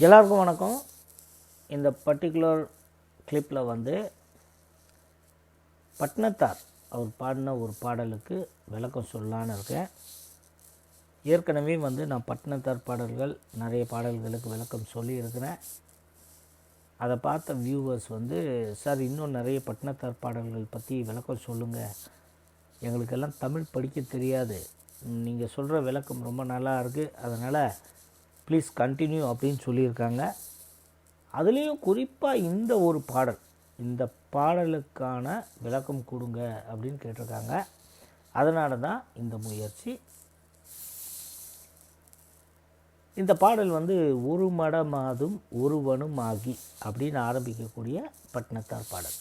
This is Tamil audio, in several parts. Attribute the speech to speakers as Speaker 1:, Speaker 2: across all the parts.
Speaker 1: எல்லாருக்கும் வணக்கம். இந்த பர்டிகுலர் கிளிப்பில் வந்து பட்னத்தார் அவர் பாடின ஒரு பாடலுக்கு விளக்கம் சொல்லலான்னு இருக்கேன். ஏற்கனவே வந்து நான் பட்னத்தார் பாடல்கள் நிறைய பாடல்களுக்கு விளக்கம் சொல்லியிருக்கிறேன். அதை பார்த்த வியூவர்ஸ் வந்து சார் இன்னும் நிறைய பட்னத்தார் பாடல்கள் பற்றி விளக்கம் சொல்லுங்கள் எங்களுக்கெல்லாம் தமிழ் படிக்க தெரியாது. நீங்கள் சொல்கிற விளக்கம் ரொம்ப நல்லா இருக்குது அதனால் ப்ளீஸ் கண்டினியூ அப்படின்னு சொல்லியிருக்காங்க. அதுலேயும் குறிப்பாக இந்த ஒரு பாடல் இந்த பாடலுக்கான விளக்கம் கொடுங்க அப்படின்னு கேட்டிருக்காங்க. அதனால தான் இந்த முயற்சி. இந்த பாடல் வந்து ஒரு மடமாதும் ஒருவனும் ஆகி அப்படின்னு ஆரம்பிக்கக்கூடிய பட்னத்தார் பாடல்.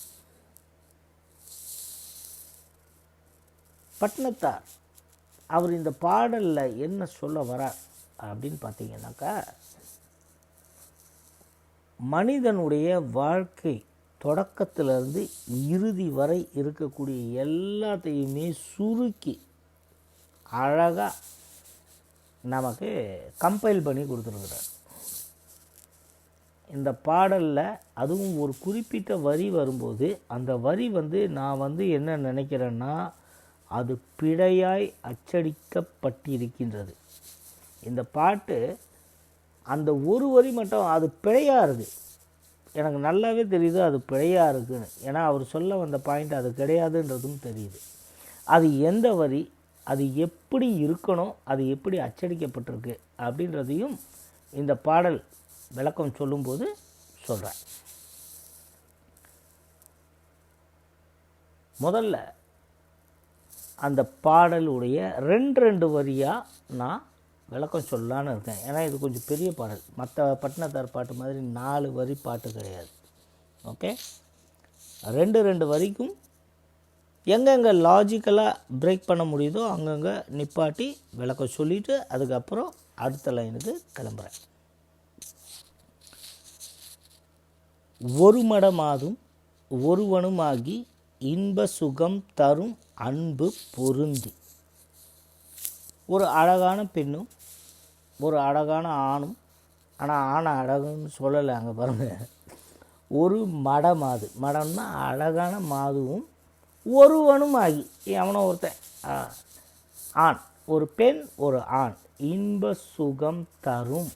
Speaker 1: பட்னத்தார் அவர் இந்த பாடலில் என்ன சொல்ல வரார்? அப்படின்னு பார்த்தீங்கன்னாக்கா மனிதனுடைய வாழ்க்கை தொடக்கத்திலிருந்து இறுதி வரை இருக்கக்கூடிய எல்லாத்தையுமே சுருக்கி அழகாக நமக்கு கம்பைல் பண்ணி கொடுத்துருக்குறார். இந்த பாடலில் அதுவும் ஒரு குறிப்பிட்ட வரி வரும்போது அந்த வரி வந்து நான் வந்து என்ன நினைக்கிறேன்னா அது பிழையாய் அச்சடிக்கப்பட்டிருக்கின்றது. இந்த பாட்டு அந்த ஒரு வரி மட்டும் அது பிழையாக இருக்குது எனக்கு நல்லாவே தெரியுது அது பிழையாக இருக்குதுன்னு ஏன்னா அவர் சொல்ல வந்த பாயிண்ட் அது கிடையாதுன்றதும் தெரியுது. அது எந்த வரி அது எப்படி இருக்கணும் அது எப்படி அச்சடிக்கப்பட்டிருக்கு அப்படின்றதையும் இந்த பாடல் விளக்கம் சொல்லும்போது சொல்கிறேன் முதல்ல அந்த பாடலுடைய ரெண்டு ரெண்டு வரியாக நான் விளக்கம் சொல்லலான்னு இருக்கேன். ஏன்னா இது கொஞ்சம் பெரிய பாடல். மற்ற பட்டினத்தார் பாட்டு மாதிரி நாலு வரி பாட்டு கிடையாது. ஓகே? ரெண்டு ரெண்டு வரிக்கும் எங்கெங்கே லாஜிக்கலாக பிரேக் பண்ண முடியுதோ அங்கங்கே நிப்பாட்டி விளக்கம் சொல்லிவிட்டு அதுக்கப்புறம் அடுத்த லைனுக்கு கிளம்புறேன். ஒரு மடமாதும் ஒருவனுமாகி இன்ப சுகம் தரும் அன்பு பொருந்தி. ஒரு அழகான பெண்ணும் ஒரு அழகான ஆணும் ஆனால் ஆணை அழகுன்னு சொல்லலை அங்கே பாருங்கள் ஒரு மட மாது மடம்னா அழகான மாதுவும் ஒருவனும் ஆகி எவனோ ஒருத்தன். ஆண். ஒரு பெண் ஒரு ஆண். இன்ப சுகம் தரும்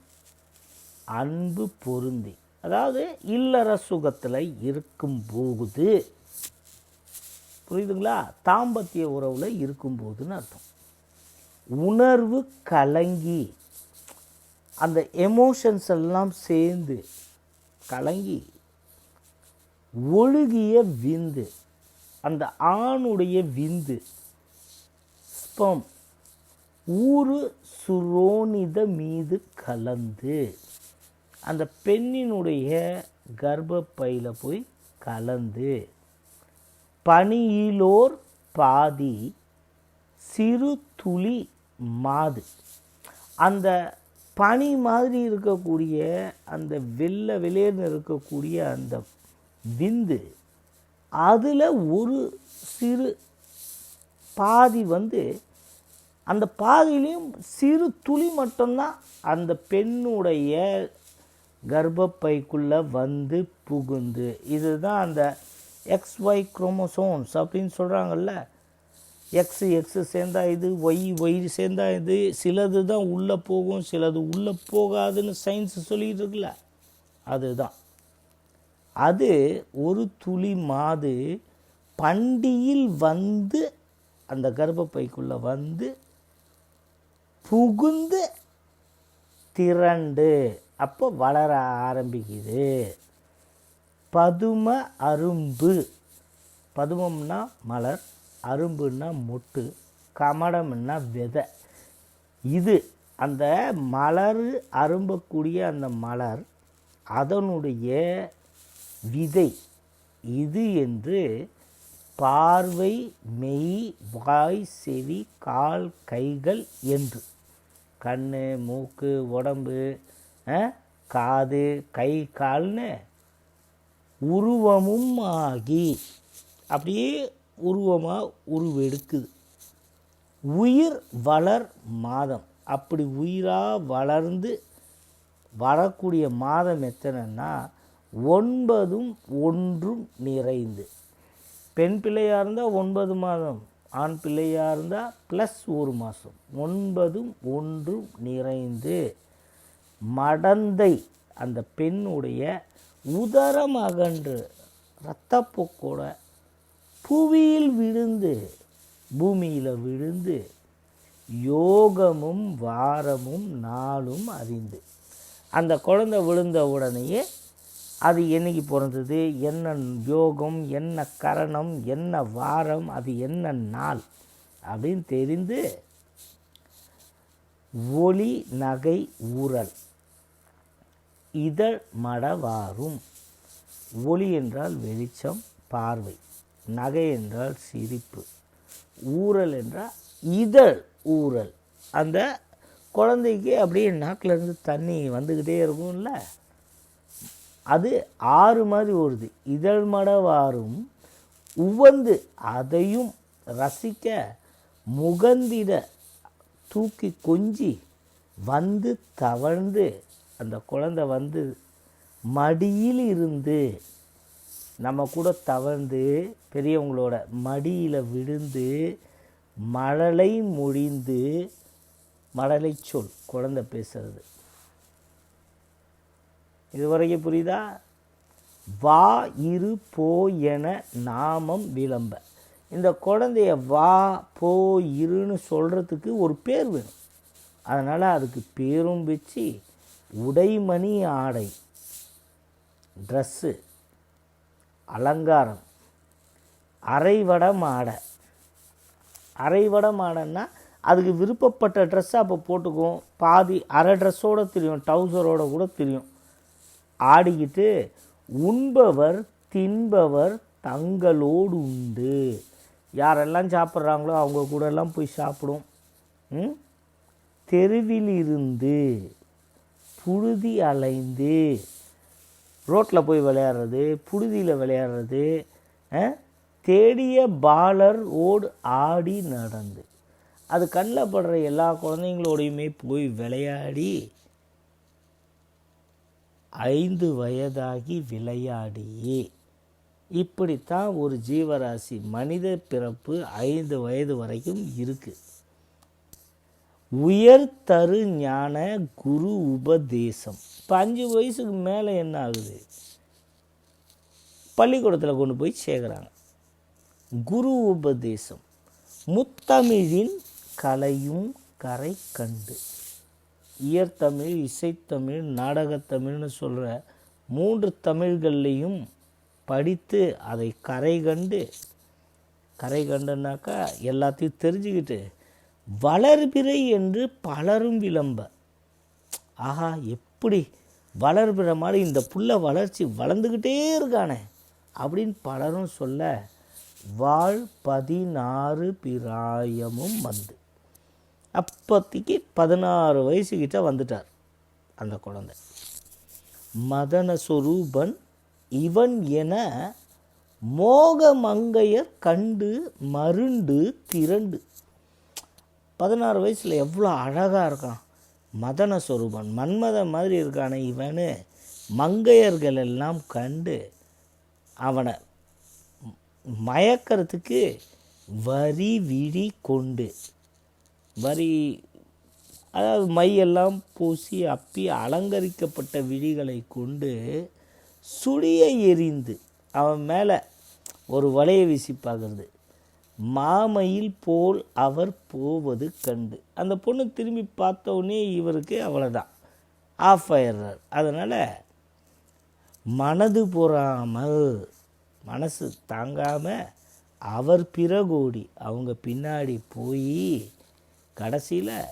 Speaker 1: அன்பு பொருந்தி. அதாவது இல்லற சுகத்தில் இருக்கும்போது புரியுதுங்களா? தாம்பத்திய உறவில் இருக்கும்போதுன்னு அர்த்தம். உணர்வு கலங்கி அந்த எமோஷன்ஸ் எல்லாம் சேர்ந்து கலங்கி ஒழுகிய விந்து அந்த ஆணுடைய விந்து ஸ்பம் ஊறு சுரோனித மீது கலந்து அந்த பெண்ணினுடைய கர்ப்பப்பையில் போய் கலந்து பனியிலோர் பாதி சிறு துளி மாது. அந்த பனி மாதிரி இருக்கக்கூடிய அந்த வெள்ளை வெளியேன்னு இருக்கக்கூடிய அந்த விந்து அதில் ஒரு சிறு பாதி வந்து அந்த பாதியிலையும் சிறு துளி மட்டும்தான் அந்த பெண்ணுடைய கர்ப்பப்பைக்குள்ளே வந்து புகுந்து. இதுதான் அந்த எக்ஸ் ஒய் குரோமோசோன்ஸ் அப்படின்னு சொல்கிறாங்கல்ல எக்ஸு எக்ஸு சேர்ந்தா இது ஒய் ஒய் சேர்ந்தா இது சிலது தான் உள்ளே போகும் சிலது உள்ளே போகாதுன்னு சயின்ஸ் சொல்லிக்கிட்டு இருக்குல்ல. அதுதான். அது ஒரு துளி மாது பண்டியில் வந்து அந்த கர்ப்பப்பைக்குள்ளே வந்து புகுந்து திரண்டு. அப்போ வளர ஆரம்பிக்குது. பதும அரும்பு. பதுமம்னா மலர். அரும்புன்னா மொட்டு கமடம்னா விதை. இது அந்த மலர் அரும்பக்கூடிய அந்த மலர் அதனுடைய விதை. இது என்று பார்வை மெய் வாய் செவி கால் கைகள் என்று. கண் மூக்கு உடம்பு காது கை கால்னு உருவமும் ஆகி அப்படியே உருவமாக உருவெடுக்குது உயிர் வளர் மாதம். அப்படி உயிராக வளர்ந்து வரக்கூடிய மாதம் எத்தனைன்னா ஒன்பதும் ஒன்றும் நிறைந்து. பெண் பிள்ளையாக இருந்தால் ஒன்பது மாதம் ஆண் பிள்ளையாக இருந்தால் ப்ளஸ் ஒரு மாதம் ஒன்பதும் ஒன்றும் நிறைந்து மடந்தை அந்த பெண்ணுடைய உதரம் அகன்று இரத்தப்போக்கோட புவியில் விழுந்து பூமியில் விழுந்து யோகமும் வாரமும் நாளும் அறிந்து. அந்த குழந்தை விழுந்த உடனேயே அது என்னைக்கு பிறந்தது? என்ன யோகம் என்ன கரணம் என்ன வாரம் அது என்ன நாள் அப்படின்னு தெரிந்து ஒளி நகை ஊறல் இதழ் மடவாரும். ஒளி என்றால் வெளிச்சம் பார்வை. நகை என்றால் சிரிப்பு. ஊறல் என்றால் இதழ் ஊறல். அந்த குழந்தைக்கு அப்படியே நாக்கில் இருந்து தண்ணி வந்துக்கிட்டே இருக்கும்ல? அது ஆறு மாதிரி ஓடுது. இதழ் மடவாரும் உவந்து அதையும் ரசிக்க முகந்திட தூக்கி கொஞ்சி வந்து தவழ்ந்து அந்த குழந்தை வந்து மடியில் இருந்து நம்ம கூட தவழ்ந்து பெரியவங்களோட மடியில் விழுந்து மழலை மொழிந்து மழலை சொல் குழந்தை பேசுறது. இதுவரைக்கும் புரியுதா? வா இரு போ என நாமம் விளம்ப. இந்த குழந்தைய வா போ இருன்னு சொல்கிறதுக்கு ஒரு பேர் வேணும். அதனால் அதுக்கு பேரும் வச்சு உடைமணி ஆடை ட்ரெஸ்ஸு அலங்காரம் அரைவடம் ஆடை. அரைவடம் ஆடைன்னா அதுக்கு விருப்பப்பட்ட ட்ரெஸ்ஸை அப்போ போட்டுக்கும் பாதி அரை ட்ரெஸ்ஸோடு தெரியும் டவுசரோட கூட தெரியும். ஆடிக்கிட்டு உண்பவர் தின்பவர் தங்களோடு உண்டு. யாரெல்லாம் சாப்பிட்றாங்களோ அவங்க கூடலாம் போய் சாப்பிடும். ம்? தெருவில் இருந்து புழுதி அலைந்து ரோட்டில் போய் விளையாடுறது புழுதியில் விளையாடுறது தேடிய பாலர் ஓடு ஆடி நடந்து. அது கண்ணில் படுற எல்லா குழந்தைங்களோடையுமே போய் விளையாடி ஐந்து வயதாகி விளையாடியே. இப்படித்தான் ஒரு ஜீவராசி மனித பிறப்பு ஐந்து வயது வரைக்கும் இருக்குது உயர் தரு ஞான குரு உபதேசம். இப்போ அஞ்சு வயசுக்கு மேலே என்ன ஆகுது? பள்ளிக்கூடத்தில் கொண்டு போய் சேர்க்குறாங்க. குரு உபதேசம். முத்தமிழின் கலையும் கரை கண்டு. இயற்தமிழ் இசைத்தமிழ் நாடகத்தமிழ்னு சொல்கிற மூன்று தமிழ்கள்லையும் படித்து அதை கரை கண்டு கரை கண்டுனாக்கா எல்லாத்தையும் தெரிஞ்சுக்கிட்டு வளர்பிறை என்று பலரும் விளம்ப. ஆஹா எப்படி வளர்பிற மாதிரி இந்த புள்ள வளர்ச்சி வளர்ந்துக்கிட்டே இருக்கானே அப்படின்னு பலரும் சொல்ல வாழ் பதினாறு பிராயமும் வந்து. அப்போதைக்கு பதினாறு வயசுக்கிட்ட வந்துட்டார் அந்த குழந்தை. மதனஸ்வரூபன் சொரூபன் இவன் என மோகமங்கையர் கண்டு மருண்டு திரண்டு. பதினாறு வயசில் எவ்வளோ அழகாக இருக்கான். மதனஸ்வரூபன் மன்மத மாதிரி இருக்கானே இவனு. மங்கையர்கள் எல்லாம் கண்டு அவனை மயக்கிறதுக்கு வரி விழி கொண்டு. வரி அதாவது மையெல்லாம் பூசி அப்பி அலங்கரிக்கப்பட்ட விழிகளை கொண்டு சுழியை எறிந்து அவன் மேலே ஒரு வலையை வீசி பார்க்குறது. மாமையில் போல் அவர் போவது கண்டு. அந்த பொண்ணு திரும்பி பார்த்தோன்னே இவருக்கு அவ்வளோதான் ஆஃப் ஆயிடுறார். அதனால் மனது பொறாமல் மனசு தாங்காமல் அவர் பிறகோடி அவங்க பின்னாடி போய் கடைசியில்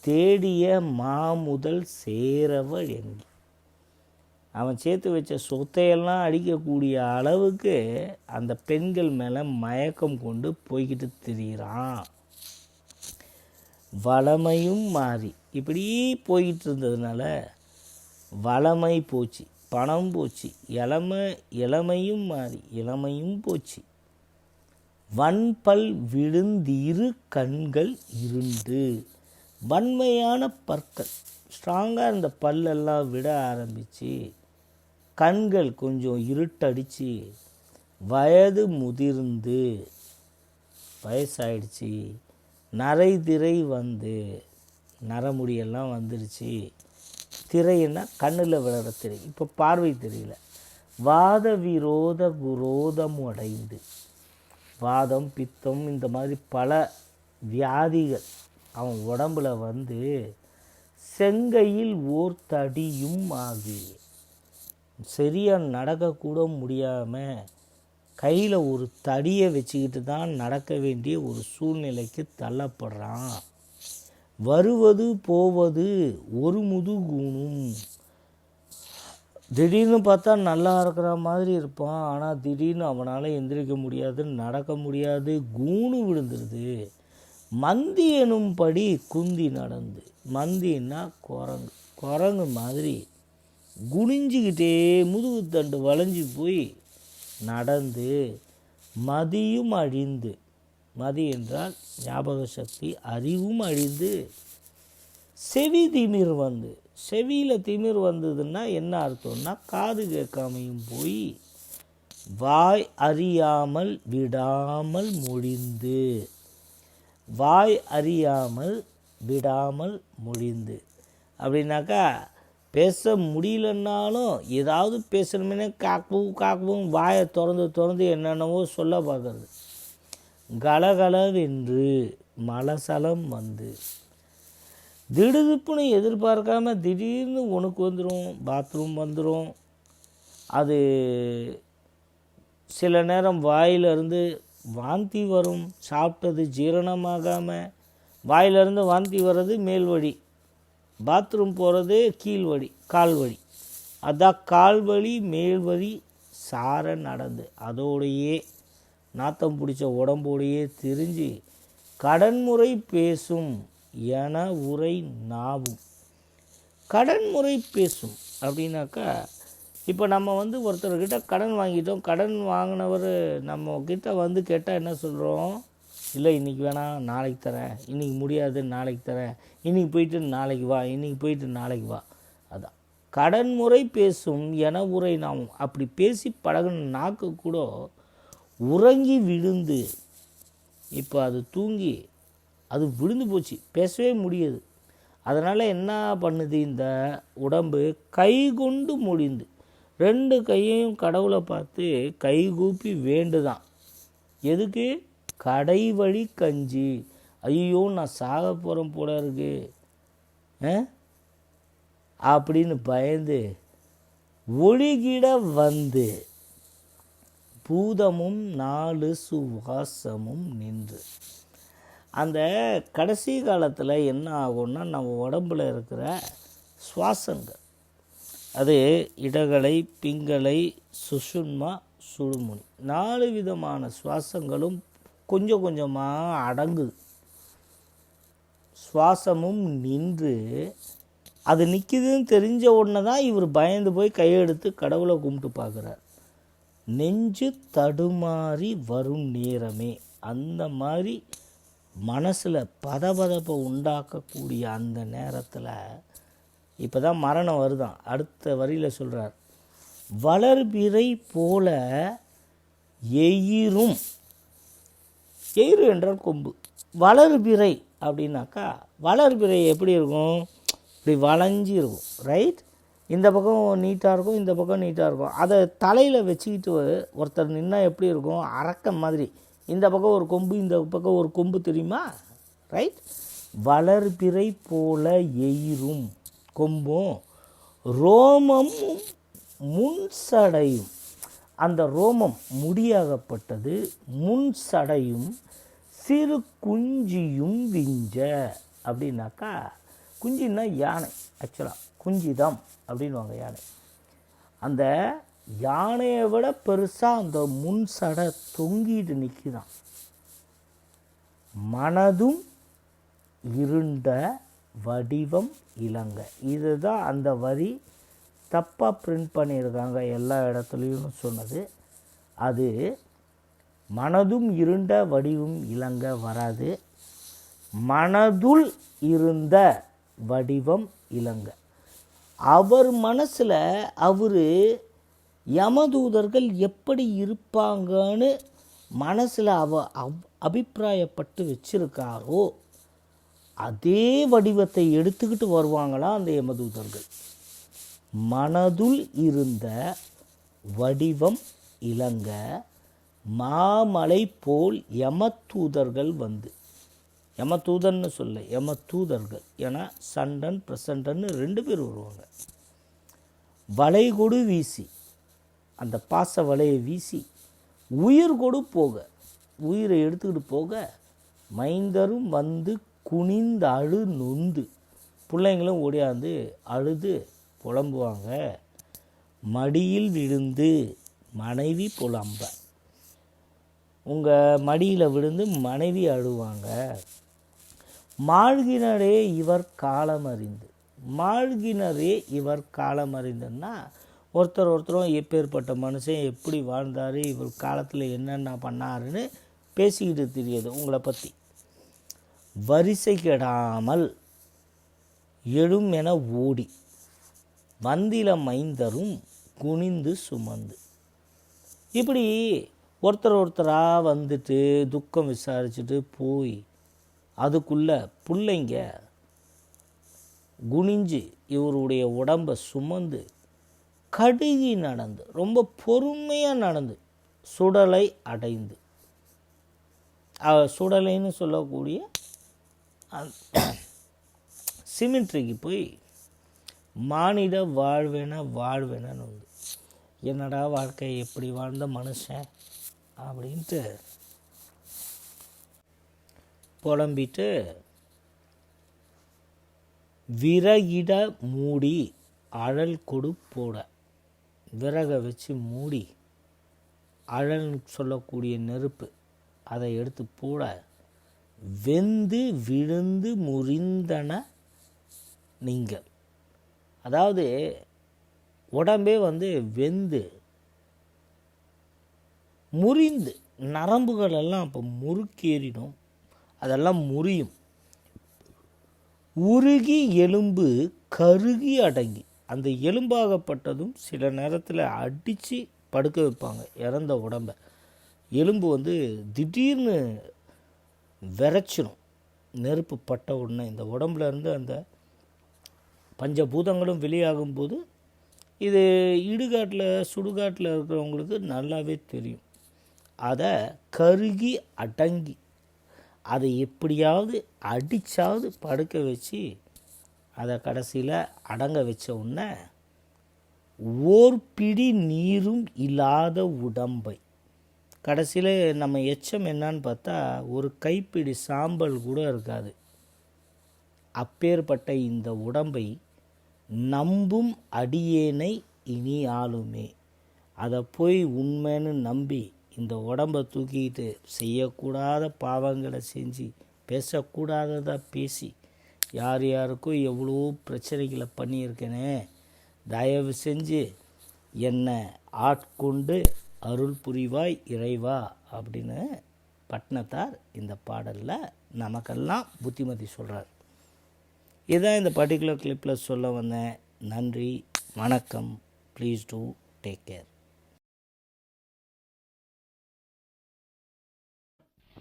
Speaker 1: தேடிய மாமுதல் சேரவள் எங்கி. அவன் சேர்த்து வச்ச சொத்தையெல்லாம் அடிக்கக்கூடிய அளவுக்கு அந்த பெண்கள் மேலே மயக்கம் கொண்டு போய்கிட்டு திரியிறான். வளமையும் மாறி. இப்படி போய்கிட்டு இருந்ததுனால வளமை போச்சு. பணம் போச்சு. இளமை இளமையும் மாறி இளமையும் போச்சு. வன்பல் விழுந்திரு கண்கள் இருண்டு. வன்மையான பற்கள். ஸ்ட்ராங்காக இருந்த பல்லெல்லாம் விட ஆரம்பித்து கண்கள் கொஞ்சம் இருட்டடிச்சு வயது முதிர்ந்து வயசாயிடுச்சு. நரை திரை வந்து நரமுடியெல்லாம் வந்துடுச்சு திரைன்னா கண்ணில் விழுற திரை. இப்போ பார்வை தெரியல. வாத விரோத குரோதம் அடைந்து. வாதம் பித்தம் இந்த மாதிரி பல வியாதிகள் அவன் உடம்புல வந்து செங்கையில் ஓர் தடியும் ஆகி. சரியாக நடக்கக்கூட முடியாமல் கையில் ஒரு தடியை வச்சுக்கிட்டு தான் நடக்க வேண்டிய ஒரு சூழ்நிலைக்கு தள்ளப்படுறான். வருவது போவது ஒரு முதுகூணும். திடீர்னு பார்த்தா நல்லா இருக்கிற மாதிரி இருப்பான். ஆனால் திடீர்னு அவனால் எந்திரிக்க முடியாது நடக்க முடியாது கூணு விழுந்துருது. மந்தி எனும்படி குந்தி நடந்து. மந்தின்னா குரங்கு. குரங்கு மாதிரி குனிஞ்சிக்கிட்டே முதுகு தண்டு வளைஞ்சு போய் நடந்து மதியும் அழிந்து. மதி என்றால் ஞாபக சக்தி அறிவும் அழிந்து செவி திமிர் வந்து. செவியில் திமிர் வந்ததுன்னா என்ன அர்த்தம்னா காது கேட்காமையும் போய் வாய் அறியாமல் விடாமல் மொழிந்து. வாய் அறியாமல் விடாமல் மொழிந்து. அப்படின்னாக்கா பேச முடியலன்னாலும் ஏதாவது பேசணுமே காக்கவும் காக்கவும் வாயை திறந்து திறந்து என்னென்னவோ சொல்ல பார்க்கறது. கலகலவென்று மலசலம் வந்து. திடுதுப்புன்னு எதிர்பார்க்காம திடீர்னு உனக்கு வந்துடும் பாத்ரூம் வந்துடும் அது சில நேரம் வாயிலிருந்து வாந்தி வரும். சாப்பிட்டது ஜீரணமாகாமல் வாயிலிருந்து வாந்தி வர்றது மேல் வழி. பாத்ரூம் போகிறது கீழ் வழி கால் வழி. அதான் கால் வழி மேல் வழி சார நடந்து. அதோடையே நாத்தம் பிடிச்ச உடம்போடையே திரிஞ்சு கடன்முறை பேசும் என உரை நாவும். கடன்முறை பேசும் அப்படின்னாக்கா இப்போ நம்ம வந்து ஒருத்தர்கிட்ட கடன் வாங்கிட்டோம். கடன் வாங்கினவர் நம்ம கிட்ட வந்து கேட்டால் என்ன சொல்கிறோம் இல்லை இன்றைக்கி வேணாம் நாளைக்கு தரேன். இன்றைக்கி முடியாது நாளைக்கு தரேன். இன்றைக்கி போயிட்டு நாளைக்கு வா இன்றைக்கி போயிட்டு நாளைக்கு வா. அதான். கடன் முறை பேசும் என உரை நாமும் அப்படி பேசி பழகின நாக்கு கூட உறங்கி விழுந்து இப்போ அது தூங்கி அது விழுந்து போச்சு. பேசவே முடியாது. அதனால் என்ன பண்ணுது இந்த உடம்பு? கை கொண்டு முடிந்து ரெண்டு கையையும் கடவுளை பார்த்து கைகூப்பி வேண்டுதான். எதுக்கு? கடை வழி கஞ்சி. ஐயோ நான் சாக போகிறேன் போல இருக்கு. அப்படின்னு பயந்து ஒளிகிட வந்து பூதமும் நாலு சுவாசமும் நின்று. அந்த கடைசி காலத்தில் என்ன ஆகும்னா நம்ம உடம்புல இருக்கிற சுவாசங்கள். அது இடகலை பிங்களை சுஷுன்மா சுடுமுனி நாலு விதமான சுவாசங்களும் கொஞ்சம் கொஞ்சமாக அடங்குது. சுவாசமும் நின்று அது நிற்கிதுன்னு தெரிஞ்ச உடனே தான் இவர் பயந்து போய் கையெடுத்து கடவுளை கும்பிட்டு பார்க்குறார். நெஞ்சு தடுமாறி வரும் நேரமே. அந்த மாதிரி மனசில் பதபதப்பை உண்டாக்கக்கூடிய அந்த நேரத்தில் இப்போ தான் மரணம் வருதான். அடுத்த வரியில் சொல்கிறார் வளர்பிறை போல எயிரும். எயிறு என்றால் கொம்பு. வளர்பிறை அப்படின்னாக்கா வளர்பிறை எப்படி இருக்கும்? இப்படி வளைஞ்சி இருக்கும் ரைட் இந்த பக்கம் நீட்டாக இருக்கும் இந்த பக்கம் நீட்டாக இருக்கும். அதை தலையில் வச்சுக்கிட்டு ஒருத்தர் நின்னா எப்படி இருக்கும்? அரக்க மாதிரி. இந்த பக்கம் ஒரு கொம்பு இந்த பக்கம் ஒரு கொம்பு தெரியுமா? ரைட் வளர்பிறை போல எயிரும் கொம்பும் ரோமமும் முன் சடையும். அந்த ரோமம் முடியாகப்பட்டது முன் சடையும் சிறு குஞ்சியும் விஞ்ச. அப்படின்னாக்கா குஞ்சின்னா யானை ஆக்சுவலாக குஞ்சிதம் அப்படின்வாங்க யானை. அந்த யானையை விட பெருசாக அந்த முன் சடை தொங்கிட்டு நிற்கிதான் மனதும் இருண்ட வடிவம் இலங்க இதுதான் அந்த வரி தப்பாக பிரிண்ட் பண்ணியிருக்காங்க எல்லா இடத்துலையும் சொன்னது. அது மனதும் இருண்ட வடிவம் இலங்க வராது. மனதுள் இருந்த வடிவம் இளங்க அவர் மனசில் அவர் யமதூதர்கள் எப்படி இருப்பாங்கன்னு மனசில் அவ அவ் அபிப்பிராயப்பட்டு வச்சிருக்காரோ அதே வடிவத்தை எடுத்துக்கிட்டு வருவாங்களா அந்த யமதூதர்கள். மனதுள் இருந்த வடிவம் இளங்க மாமலை போல் யமதூதர்கள் வந்து யமதூதன்னு சொல்ல யமதூதர்கள். ஏன்னா சண்டன் பிரசண்டன்னு ரெண்டு பேர் வருவாங்க. வளைகொடு வீசி. அந்த பாச வலையை வீசி உயிர் கொடு போக. உயிரை எடுத்துக்கிட்டு போக மைந்தரும் வந்து குனிந்து அழு நொந்து. பிள்ளைங்களும் ஓடியாந்து அழுது புலம்புவாங்க. மடியில் விழுந்து மனைவி புலம்ப. உங்கள் மடியில் விழுந்து மனைவி அழுவாங்க. மாழ்கினரே இவர் காலம் அறிந்து மாழ்கினரே இவர் காலம் அறிந்துன்னா ஒருத்தர் ஒருத்தரும் எப்பேற்பட்ட மனுஷன் எப்படி வாழ்ந்தார் இவர் காலத்தில் என்னென்ன பண்ணாருன்னு பேசிக்கிட்டு தெரியுது உங்களை பற்றி வரிசை கெடாமல் எழும் என ஓடி வந்தில மைந்தரும் குனிந்து சுமந்து. இப்படி ஒருத்தர் ஒருத்தராக வந்துட்டு துக்கம் விசாரிச்சுட்டு போய் அதுக்குள்ளே பிள்ளைங்க குனிஞ்சு இவருடைய உடம்பை சுமந்து கடுகி நடந்து ரொம்ப பொறுமையாக நடந்து சுடலை அடைந்து. சுடலைன்னு சொல்லக்கூடிய சிமிட்ரிக்கு போய் மானிட வாழ்வேன வாழ்வேனன்னு வந்து என்னடா வாழ்க்கை எப்படி வாழ்ந்த மனுஷன்? அப்படின்ட்டு புலம்பிட்டு விறகிட மூடி அழல் கொடு போட. விறகை வச்சு மூடி அழல்னு சொல்லக்கூடிய நெருப்பு. அதை எடுத்து போட. வெந்து விழுந்து முறிந்தன நீங்கள். அதாவது உடம்பே வந்து வெந்து முறிந்து நரம்புகள் எல்லாம் அப்போ முறுக்கேறிடும். அதெல்லாம் முறியும். உருகி எலும்பு கருகி அடங்கி அந்த எலும்பாகப்பட்டதும் சில நேரத்தில் அடித்து படுக்க வைப்பாங்க இறந்த உடம்ப. எலும்பு வந்து திடீர்னு விரைச்சிடும் நெருப்பு பட்ட உடனே. இந்த உடம்புல இருந்து அந்த பஞ்சபூதங்களும் வெளியாகும்போது இது இடுகாட்டில் சுடுகாட்டில் இருக்கிறவங்களுக்கு நல்லாவே தெரியும். அதை கருகி அடங்கி அதை எப்படியாவது அடித்தாவது படுக்க வச்சு அதை கடைசியில் அடங்க வச்ச உடனே ஓர் பிடி நீரும் இல்லாத உடம்பை. கடைசியில் நம்ம எச்சம் என்னன்னு பார்த்தா ஒரு கைப்பிடி சாம்பல் கூட இருக்காது. அப்பேற்பட்ட இந்த உடம்பை நம்பும் அடியேனை இனி ஆளுமே. அதை போய் உண்மைன்னு நம்பி இந்த உடம்பை தூக்கிக்கிட்டு செய்யக்கூடாத பாவங்களை செஞ்சு பேசக்கூடாததாக பேசி யார் யாருக்கும் எவ்வளோ பிரச்சனைகளை பண்ணியிருக்கேனே தயவு செஞ்சு என்னை ஆட்கொண்டு அருள் புரிவாய் இறைவா அப்படின்னு பட்னத்தார் இந்த பாடலில் நமக்கெல்லாம் புத்திமதி சொல்கிறார் இதான் இந்த பர்டிகுலர் கிளிப்பில் சொல்ல வந்தேன் நன்றி வணக்கம் ப்ளீஸ் டூ டேக் கேர்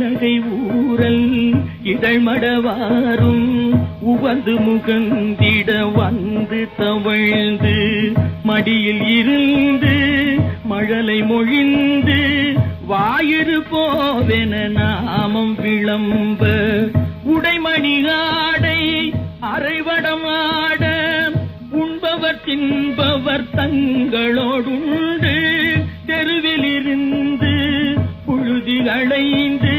Speaker 2: நகை ஊரல் இதழ்மடவாரும் உவந்து முகந்திட வந்து தவழ்ந்து மடியில் இருந்து மழலை மொழிந்து வாயிறு போவென நாமம் விளம்ப உடைமணி ஆடை அரைவடம் ஆட உண்பவர் தின்பவர் தங்களோடுண்டு தெருவிலிருந்து புழுதி அடைந்து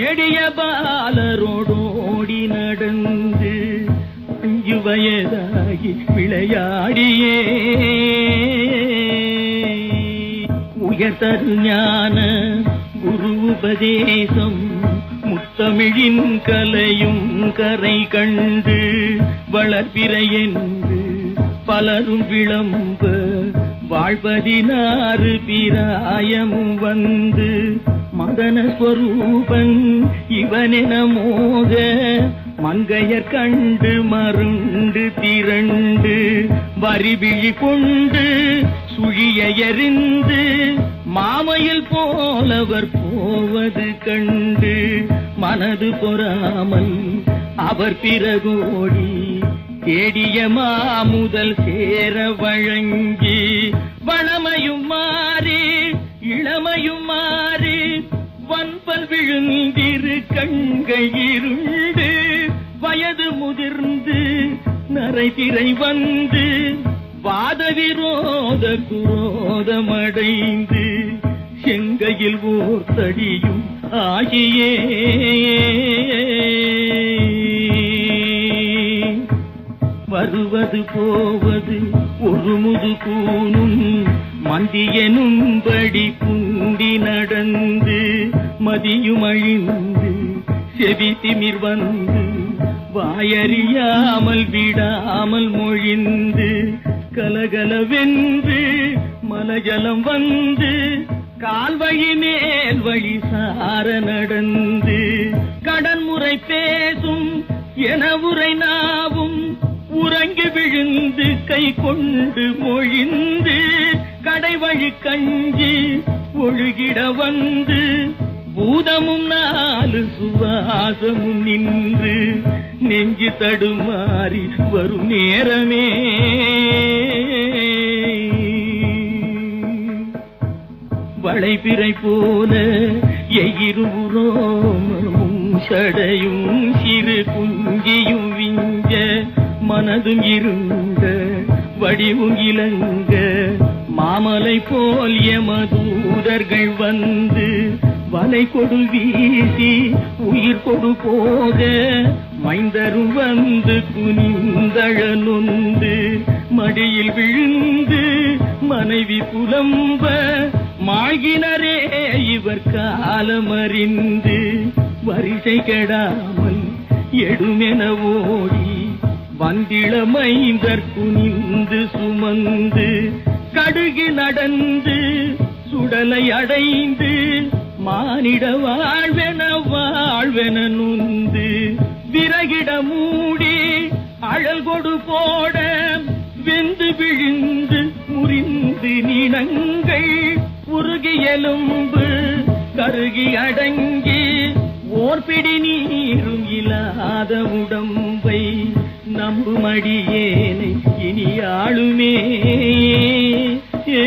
Speaker 2: தேடிய பாலரோடோடி நடந்து அஞ்சு வயதாகி விளையாடியே. உயர்தரு ஞான குரு உபதேசம் முத்தமிழின் கலையும் கரை கண்டு வளர்பிறையென்று பலரும் விளம்ப வாழ்வதினாறு பிராயமும் வந்து மதனஸ்வரூபன் இவனென மோக மங்கையர் கண்டு மருண்டு திரண்டு வரிவிழி கொண்டு சுழிய எறிந்து மாமையில் போலவர் போவது கண்டு மனது பொறாமல் அவர் பிறகோடி தேடிய மாமுதல் சேர வழங்கி வளமையும் மாறி இளமையும் மாறி கப்பல் விழுந்திரு கண்கள் இருண்டு வயது முதிர்ந்து நரைதிரை வந்து வாத விரோத குரோதமடைந்து செங்கையில் ஓர் தடியும் ஆகியே. வருவது போவது ஒரு முது கூனும் மந்தியனும்படி பூண்டி நடந்து மதியும் அழிந்து செவி திமிர் வந்து வாயறியாமல் விடாமல் மொழிந்து கலகலவென்று மலஜலம் வந்து கால்வழி மேல் வழி சார நடந்து கடன்முறை பேசும் என உரை நாவும் உறங்கி விழுந்து கை கொண்டு மொழிந்து கடைவழி கஞ்சி ஒழுகிட வந்து பூதமும் நாலு சுவாசமும் நின்று நெஞ்சு தடுமாறி வரும் நேரமே. வளைபிறை போல எயிருரோமமும் சடையும் சிறு குஞ்சியும் விஞ்ச மனதும் இருந்த வடிவும் இலங்க. மாமலை போல் எமதூதர்கள் வந்து வலை கொடு வீசி உயிர் கொடு போக. மைந்தரும் வந்து குனிந்தழ நொந்து மடியில் விழுந்து மனைவி புலம்ப. மாகினரே இவர் காலமறிந்து வரிசை கெடாமல் எடுமென ஓடி வந்திள மைந்தர் குனிந்து சுமந்து கடுகு நடந்து சுடலை அடைந்து மானிட வாழ்வென வாழ்வென நுந்து விறகிட மூடி அழல் கொடு போட வெந்து விழுந்து முறிந்து நினங்கள் உருகியலும்பு கருகி அடங்கி ஓர்பிடி நீரும் இல்லாத உடம்பை நம்புமடியேனை இனி ஆளுமே ஏ